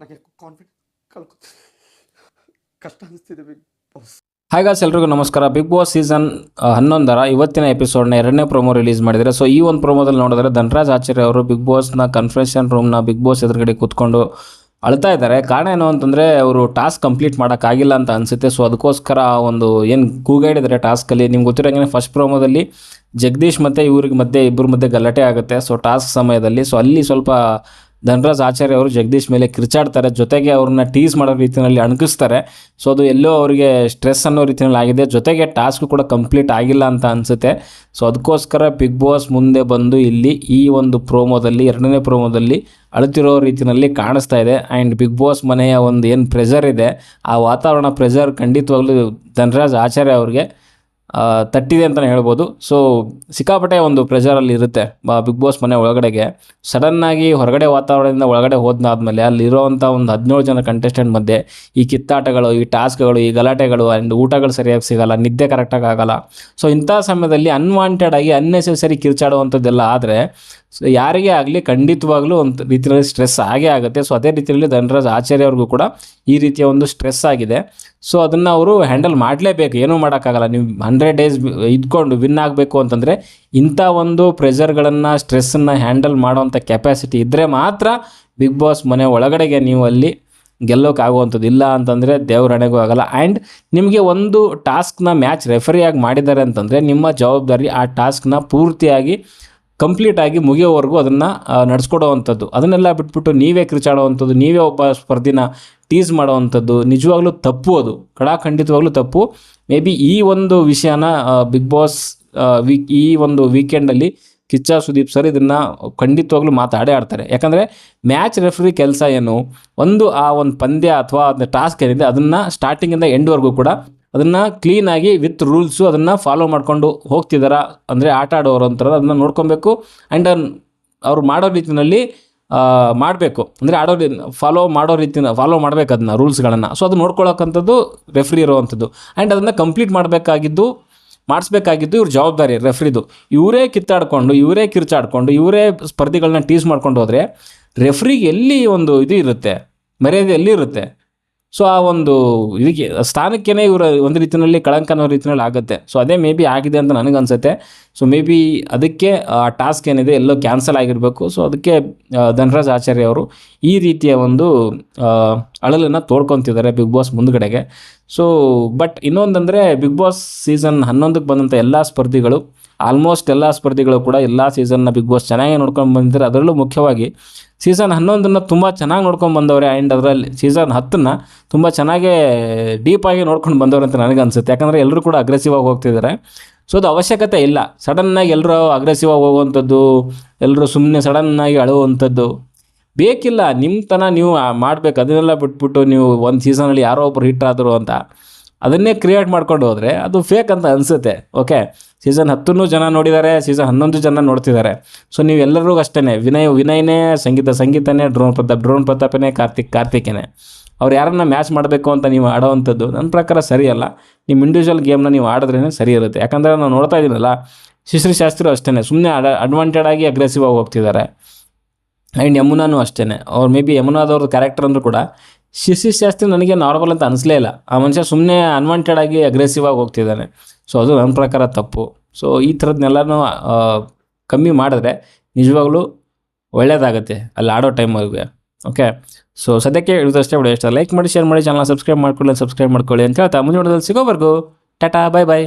ನನಗೆ ಕಾನ್ಫಿಡೆನ್ಸ್ ಕಷ್ಟ ಅನಿಸ್ತಿದೆ ಬಿಗ್ ಬಾಸ್. ಹಾಯ್ ಗಾಸ್ ಎಲ್ರಿಗೂ ನಮಸ್ಕಾರ. ಬಿಗ್ ಬಾಸ್ ಸೀಸನ್ ಹನ್ನೊಂದರ ಇವತ್ತಿನ ಎಪಿಸೋಡ್ನ ಎರಡನೇ ಪ್ರೊಮೋ ರಿಲೀಸ್ ಮಾಡಿದ್ದಾರೆ ಸೊ ಈ ಒಂದು ಪ್ರೊಮೋದಲ್ಲಿ ನೋಡಿದ್ರೆ ಧನರಾಜ್ ಆಚಾರ್ಯ ಅವರು ಬಿಗ್ ಬಾಸ್ನ ಕನ್ಫರೆನ್ಷನ್ ರೂಮ್ನ ಬಿಗ್ ಬಾಸ್ ಎದುರುಗಡೆ ಕೂತ್ಕೊಂಡು ಅಳ್ತಾ ಇದ್ದಾರೆ. ಕಾರಣ ಏನು ಅಂತಂದರೆ, ಅವರು ಟಾಸ್ಕ್ ಕಂಪ್ಲೀಟ್ ಮಾಡೋಕ್ಕಾಗಿಲ್ಲ ಅಂತ ಅನಿಸುತ್ತೆ. ಸೊ ಅದಕ್ಕೋಸ್ಕರ ಒಂದು ಏನು ಕೂಗಾಡಿದರೆ ಟಾಸ್ಕಲ್ಲಿ ನಿಮ್ಗೆ ಗೊತ್ತಿರೋಂಗೆ ಫಸ್ಟ್ ಪ್ರೊಮೋದಲ್ಲಿ ಜಗದೀಶ್ ಮತ್ತು ಇವ್ರಿಗೆ ಮಧ್ಯೆ ಇಬ್ಬರ ಮಧ್ಯೆ ಗಲಾಟೆ ಆಗುತ್ತೆ. ಸೊ ಟಾಸ್ಕ್ ಸಮಯದಲ್ಲಿ ಸೊ ಅಲ್ಲಿ ಸ್ವಲ್ಪ ಧನರಾಜ್ ಆಚಾರ್ಯ ಅವರು ಜಗದೀಶ್ ಮೇಲೆ ಕಿರ್ಚಾಡ್ತಾರೆ. ಜೊತೆಗೆ ಅವ್ರನ್ನ ಟೀಸ್ ಮಾಡೋ ರೀತಿಯಲ್ಲಿ ಅಣಗಿಸ್ತಾರೆ. ಸೊ ಅದು ಎಲ್ಲೋ ಅವರಿಗೆ ಸ್ಟ್ರೆಸ್ ಅನ್ನೋ ರೀತಿಯಲ್ಲಿ ಆಗಿದೆ. ಜೊತೆಗೆ ಟಾಸ್ಕ್ ಕೂಡ ಕಂಪ್ಲೀಟ್ ಆಗಿಲ್ಲ ಅಂತ ಅನಿಸುತ್ತೆ. ಸೊ ಅದಕ್ಕೋಸ್ಕರ ಬಿಗ್ ಬಾಸ್ ಮುಂದೆ ಬಂದು ಇಲ್ಲಿ ಈ ಒಂದು ಪ್ರೋಮೋದಲ್ಲಿ ಎರಡನೇ ಪ್ರೋಮೋದಲ್ಲಿ ಅಳುತ್ತಿರೋ ರೀತಿಯಲ್ಲಿ ಕಾಣಿಸ್ತಾ ಇದೆ. ಆ್ಯಂಡ್ ಬಿಗ್ ಬಾಸ್ ಮನೆಯ ಒಂದು ಏನು ಪ್ರೆಷರ್ ಇದೆ, ಆ ವಾತಾವರಣ ಪ್ರೆಷರ್ ಖಂಡಿತವಾಗಲೂ ಧನರಾಜ್ ಆಚಾರ್ಯ ಅವ್ರಿಗೆ ತಟ್ಟಿದೆ ಅಂತಲೇ ಹೇಳ್ಬೋದು. ಸೊ ಸಿಕ್ಕಾಪಟ್ಟೆ ಒಂದು ಪ್ರೆಷರಲ್ಲಿ ಇರುತ್ತೆ ಬಿಗ್ ಬಾಸ್ ಮನೆ ಒಳಗಡೆಗೆ. ಸಡನ್ನಾಗಿ ಹೊರಗಡೆ ವಾತಾವರಣದಿಂದ ಒಳಗಡೆ ಹೋದ್ನಾದ್ಮೇಲೆ ಅಲ್ಲಿರೋವಂಥ ಒಂದು ಹದಿನೇಳು ಜನ ಕಂಟೆಸ್ಟೆಂಟ್ ಮಧ್ಯೆ ಈ ಕಿತ್ತಾಟಗಳು, ಈ ಟಾಸ್ಕ್ಗಳು, ಈ ಗಲಾಟೆಗಳು ಆ್ಯಂಡ್ ಊಟಗಳು ಸರಿಯಾಗಿ ಸಿಗಲ್ಲ, ನಿದ್ದೆ ಕರೆಕ್ಟಾಗಿ ಆಗಲ್ಲ. ಸೊ ಇಂಥ ಸಮಯದಲ್ಲಿ ಅನ್ವಾಂಟೆಡ್ ಆಗಿ ಅನ್ನೆಸೆಸರಿ ಕಿರ್ಚಾಡುವಂಥದ್ದೆಲ್ಲ ಆದರೆ ಸೊ ಯಾರಿಗೆ ಆಗಲಿ ಖಂಡಿತವಾಗ್ಲೂ ಒಂದು ರೀತಿಯಲ್ಲಿ ಸ್ಟ್ರೆಸ್ ಆಗೇ ಆಗುತ್ತೆ. ಸೊ ಅದೇ ರೀತಿಯಲ್ಲಿ ಧನರಾಜ್ ಆಚಾರ್ಯ ಅವ್ರಿಗೂ ಕೂಡ ಈ ರೀತಿಯ ಒಂದು ಸ್ಟ್ರೆಸ್ ಆಗಿದೆ. ಸೊ ಅದನ್ನು ಅವರು ಹ್ಯಾಂಡಲ್ ಮಾಡಲೇಬೇಕು. ಏನೂ ಮಾಡೋಕ್ಕಾಗಲ್ಲ. ನೀವು ಹಂಡ್ರೆಡ್ ಡೇಸ್ ಇದ್ಕೊಂಡು ವಿನ್ ಆಗಬೇಕು ಅಂತಂದರೆ ಇಂಥ ಒಂದು ಪ್ರೆಷರ್ಗಳನ್ನು ಸ್ಟ್ರೆಸ್ಸನ್ನು ಹ್ಯಾಂಡಲ್ ಮಾಡುವಂಥ ಕೆಪಾಸಿಟಿ ಇದ್ದರೆ ಮಾತ್ರ ಬಿಗ್ ಬಾಸ್ ಮನೆ ಒಳಗಡೆಗೆ ನೀವು ಅಲ್ಲಿ ಗೆಲ್ಲೋಕ್ಕಾಗುವಂಥದ್ದು ಇಲ್ಲ ಅಂತಂದರೆ ದೇವ್ರ ಹಣೆಗೂ ಆಗಲ್ಲ. ಆ್ಯಂಡ್ ನಿಮಗೆ ಒಂದು ಟಾಸ್ಕ್ನ ಮ್ಯಾಚ್ ರೆಫರಿಯಾಗಿ ಮಾಡಿದ್ದಾರೆ ಅಂತಂದರೆ ನಿಮ್ಮ ಜವಾಬ್ದಾರಿ ಆ ಟಾಸ್ಕ್ನ ಪೂರ್ತಿಯಾಗಿ ಕಂಪ್ಲೀಟಾಗಿ ಮುಗಿಯೋವರೆಗೂ ಅದನ್ನು ನಡೆಸ್ಕೊಡೋವಂಥದ್ದು. ಅದನ್ನೆಲ್ಲ ಬಿಟ್ಬಿಟ್ಟು ನೀವೇ ಕಿರುಚಾಡೋವಂಥದ್ದು, ನೀವೇ ಒಬ್ಬ ಸ್ಪರ್ಧಿನ ಟೀಸ್ ಮಾಡೋವಂಥದ್ದು, ನಿಜವಾಗ್ಲೂ ತಪ್ಪು ಅದು. ಕಡಾಖಂಡಿತವಾಗ್ಲೂ ತಪ್ಪು. ಮೇ ಬಿ ಈ ಒಂದು ವಿಷಯನ ಬಿಗ್ ಬಾಸ್ ವೀಕ್ ಈ ಒಂದು ವೀಕೆಂಡಲ್ಲಿ ಕಿಚ್ಚ ಸುದೀಪ್ ಸರ್ ಇದನ್ನು ಖಂಡಿತವಾಗ್ಲೂ ಮಾತಾಡೇ ಆಡ್ತಾರೆ. ಯಾಕಂದರೆ ಮ್ಯಾಚ್ ರೆಫ್ರಿ ಕೆಲಸ ಏನು? ಒಂದು ಆ ಒಂದು ಪಂದ್ಯ ಅಥವಾ ಅದನ್ನ ಟಾಸ್ಕ್ ಏನಿದೆ, ಅದನ್ನು ಸ್ಟಾರ್ಟಿಂಗಿಂದ ಎಂಡ್ವರೆಗೂ ಕೂಡ ಅದನ್ನು ಕ್ಲೀನಾಗಿ ವಿತ್ ರೂಲ್ಸು ಅದನ್ನು ಫಾಲೋ ಮಾಡ್ಕೊಂಡು ಹೋಗ್ತಿದ್ದಾರಾ ಅಂದರೆ ಆಟ ಆಡೋರು ಅಂತಾರೆ ಅದನ್ನು ನೋಡ್ಕೊಬೇಕು. ಆ್ಯಂಡ್ ಅವ್ರು ಮಾಡೋ ರೀತಿಯಲ್ಲಿ ಮಾಡಬೇಕು. ಅಂದರೆ ಆಡೋ ಫಾಲೋ ಮಾಡೋ ರೀತಿನ ಫಾಲೋ ಮಾಡಬೇಕು ಅದನ್ನ ರೂಲ್ಸ್ಗಳನ್ನು ಸೊ ಅದು ನೋಡ್ಕೊಳ್ಳೋಕ್ಕಂಥದ್ದು ರೆಫ್ರಿ ಇರುವಂಥದ್ದು. ಆ್ಯಂಡ್ ಅದನ್ನು ಕಂಪ್ಲೀಟ್ ಮಾಡಬೇಕಾಗಿದ್ದು, ಮಾಡಿಸ್ಬೇಕಾಗಿದ್ದು ಇವ್ರ ಜವಾಬ್ದಾರಿ ರೆಫ್ರಿದು ಇವರೇ ಕಿತ್ತಾಡಿಕೊಂಡು, ಇವರೇ ಕಿರ್ಚಾಡ್ಕೊಂಡು, ಇವರೇ ಸ್ಪರ್ಧಿಗಳನ್ನ ಟೀಸ್ ಮಾಡ್ಕೊಂಡು ಹೋದರೆ ರೆಫ್ರಿಗೆ ಎಲ್ಲಿ ಒಂದು ಇದು ಇರುತ್ತೆ, ಮರ್ಯಾದೆ ಎಲ್ಲಿ ಇರುತ್ತೆ? ಸೊ ಆ ಒಂದು ಇದಕ್ಕೆ, ಸ್ಥಾನಕ್ಕೇನೆ ಇವರ ಒಂದು ರೀತಿಯಲ್ಲಿ ಕಳಂಕ ಅನ್ನೋ ರೀತಿಯಲ್ಲಿ ಆಗುತ್ತೆ. ಸೊ ಅದೇ ಮೇ ಬಿ ಆಗಿದೆ ಅಂತ ನನಗನ್ಸುತ್ತೆ ಸೊ ಮೇ ಬಿ ಅದಕ್ಕೆ, ಆ ಟಾಸ್ಕ್ ಏನಿದೆ, ಎಲ್ಲೋ ಕ್ಯಾನ್ಸಲ್ ಆಗಿರಬೇಕು. ಸೊ ಅದಕ್ಕೆ ಧನರಾಜ್ ಆಚಾರ್ಯ ಅವರು ಈ ರೀತಿಯ ಒಂದು ಅಳಲನ್ನು ತೋಡ್ಕೊತಿದ್ದಾರೆ ಬಿಗ್ ಬಾಸ್ ಮುಂದ್ಗಡೆಗೆ. ಸೊ ಬಟ್ ಇನ್ನೊಂದಂದರೆ ಬಿಗ್ ಬಾಸ್ ಸೀಸನ್ ಹನ್ನೊಂದಕ್ಕೆ ಬಂದಂಥ ಎಲ್ಲ ಸ್ಪರ್ಧಿಗಳು ಆಲ್ಮೋಸ್ಟ್ ಎಲ್ಲ ಸ್ಪರ್ಧಿಗಳು ಕೂಡ ಎಲ್ಲ ಸೀಸನ್ನ ಬಿಗ್ ಬಾಸ್ ಚೆನ್ನಾಗಿ ನೋಡ್ಕೊಂಡು ಬಂದಿದ್ದಾರೆ. ಅದರಲ್ಲೂ ಮುಖ್ಯವಾಗಿ ಸೀಸನ್ ಹನ್ನೊಂದನ್ನು ತುಂಬ ಚೆನ್ನಾಗಿ ನೋಡ್ಕೊಂಡು ಬಂದವ್ರೆ. ಆ್ಯಂಡ್ ಅದರಲ್ಲಿ ಸೀಸನ್ ಹತ್ತನ್ನು ತುಂಬ ಚೆನ್ನಾಗೇ ಡೀಪಾಗಿ ನೋಡ್ಕೊಂಡು ಬಂದವ್ರೆ ಅಂತ ನನಗೆ ಅನಿಸುತ್ತೆ. ಯಾಕಂದರೆ ಎಲ್ಲರೂ ಕೂಡ ಅಗ್ರೆಸಿವ್ ಆಗಿ ಹೋಗ್ತಿದ್ದಾರೆ. ಸೊ ಅದು ಅವಶ್ಯಕತೆ ಇಲ್ಲ. ಸಡನ್ನಾಗಿ ಎಲ್ಲರೂ ಅಗ್ರೆಸಿವ್ ಆಗಿ ಹೋಗುವಂಥದ್ದು ಎಲ್ಲರೂ ಸುಮ್ಮನೆ ಸಡನ್ನಾಗಿ ಅಳುವಂಥದ್ದು ಬೇಕಿಲ್ಲ. ನಿಮ್ಮ ತನ ನೀವು ಮಾಡಬೇಕು. ಅದನ್ನೆಲ್ಲ ಬಿಟ್ಬಿಟ್ಟು ನೀವು ಒಂದು ಸೀಸನಲ್ಲಿ ಯಾರೋ ಒಬ್ಬರು ಹಿಟ್ ಆದರು ಅಂತ ಅದನ್ನೇ ಕ್ರಿಯೇಟ್ ಮಾಡ್ಕೊಂಡು ಹೋದರೆ ಅದು ಫೇಕ್ ಅಂತ ಅನಿಸುತ್ತೆ. ಓಕೆ ಸೀಸನ್ ಹತ್ತನ್ನು ಜನ ನೋಡಿದ್ದಾರೆ ಸೀಸನ್ ಹನ್ನೊಂದು ಜನ ನೋಡ್ತಿದ್ದಾರೆ. ಸೊ ನೀವೆಲ್ಲರಿಗೂ ಅಷ್ಟೇ ವಿನಯ್, ವಿನಯ್ನೇ, ಸಂಗೀತ, ಸಂಗೀತನೇ, ಡ್ರೋನ್ ಪ್ರತಾಪ್, ಡ್ರೋನ್ ಪ್ರತಾಪನೇ, ಕಾರ್ತಿಕ್, ಕಾರ್ತಿಕೇನೆ. ಅವ್ರು ಯಾರನ್ನ ಮ್ಯಾಚ್ ಮಾಡಬೇಕು ಅಂತ ನೀವು ಆಡೋವಂಥದ್ದು ನನ್ನ ಪ್ರಕಾರ ಸರಿಯಲ್ಲ. ನಿಮ್ಮ ಇಂಡಿವಿಜುವಲ್ ಗೇಮ್ನ ನೀವು ಆಡಿದ್ರೇ ಸರಿ ಇರುತ್ತೆ. ಯಾಕಂದರೆ ನಾವು ನೋಡ್ತಾ ಇದ್ದೀನಲ್ಲ ಶಿಶ್ರಿ ಶಾಸ್ತ್ರಿ ಅಷ್ಟೇ ಸುಮ್ಮನೆ ಅಡ ಅಡ್ವಾಂಟೆಡ್ ಆಗಿ ಅಗ್ರೆಸಿವ್ ಆಗಿ ಹೋಗ್ತಿದ್ದಾರೆ. ಆ್ಯಂಡ್ ಯಮುನಾನು ಅಷ್ಟೇ ಅವ್ರು ಮೇ ಬಿ ಯಮುನಾದವ್ರ ಕ್ಯಾರೆಕ್ಟರ್ ಅಂದರೂ ಕೂಡ ಶಿಶಿ ಶಾಸ್ತ್ರಿ ನನಗೆ ನಾರ್ಮಲ್ ಅಂತ ಅನಿಸ್ಲೇ ಇಲ್ಲ. ಆ ಮನುಷ್ಯ ಸುಮ್ಮನೆ ಅನ್ವಾಂಟೆಡ್ ಆಗಿ ಅಗ್ರೆಸಿವ್ ಆಗಿ ಹೋಗ್ತಿದ್ದಾನೆ. ಸೊ ಅದು ನನ್ನ ಪ್ರಕಾರ ತಪ್ಪು. ಸೊ ಈ ಥರದ್ನೆಲ್ಲನೂ ಕಮ್ಮಿ ಮಾಡಿದ್ರೆ ನಿಜವಾಗ್ಲೂ ಒಳ್ಳೆಯದಾಗುತ್ತೆ ಅಲ್ಲಿ ಆಡೋ ಟೈಮ್ವರೆಗೆ. ಓಕೆ? ಸೊ ಸದ್ಯಕ್ಕೆ ಇಳಿದಷ್ಟೇ ವಿಡಿಯೋ ಇಷ್ಟ. ಲೈಕ್ ಮಾಡಿ, ಶೇರ್ ಮಾಡಿ ಚಾನಲ್ ಸಬ್ಸ್ಕ್ರೈಬ್ ಮಾಡ್ಕೊಳ್ಳಿ ಸಬ್ಸ್ಕ್ರೈಬ್ ಮಾಡ್ಕೊಳ್ಳಿ ಅಂತ ಹೇಳ್ತಾ ಮುಂದಿನ ಸಿಗೋವರೆಗೂ. ಟಾಟಾ ಬಾಯ್ ಬಾಯ್